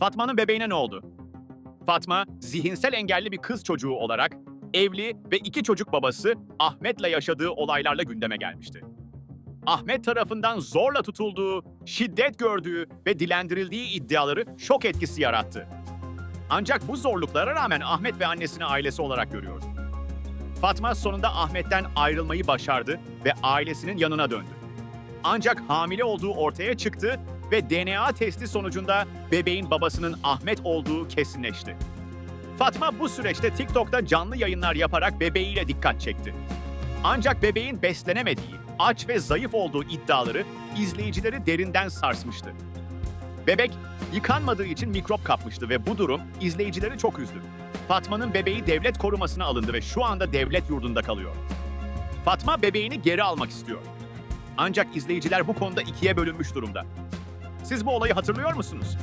Fatma'nın bebeğine ne oldu? Fatma, zihinsel engelli bir kız çocuğu olarak evli ve iki çocuk babası Ahmet'le yaşadığı olaylarla gündeme gelmişti. Ahmet tarafından zorla tutulduğu, şiddet gördüğü ve dilendirildiği iddiaları şok etkisi yarattı. Ancak bu zorluklara rağmen Ahmet ve annesini ailesi olarak görüyordu. Fatma sonunda Ahmet'ten ayrılmayı başardı ve ailesinin yanına döndü. Ancak hamile olduğu ortaya çıktı ve DNA testi sonucunda bebeğin babasının Ahmet olduğu kesinleşti. Fatma bu süreçte TikTok'ta canlı yayınlar yaparak bebeğiyle dikkat çekti. Ancak bebeğin beslenemediği, aç ve zayıf olduğu iddiaları izleyicileri derinden sarsmıştı. Bebek yıkanmadığı için mikrop kapmıştı ve bu durum izleyicileri çok üzdü. Fatma'nın bebeği devlet korumasına alındı ve şu anda devlet yurdunda kalıyor. Fatma bebeğini geri almak istiyor. Ancak izleyiciler bu konuda ikiye bölünmüş durumda. Siz bu olayı hatırlıyor musunuz?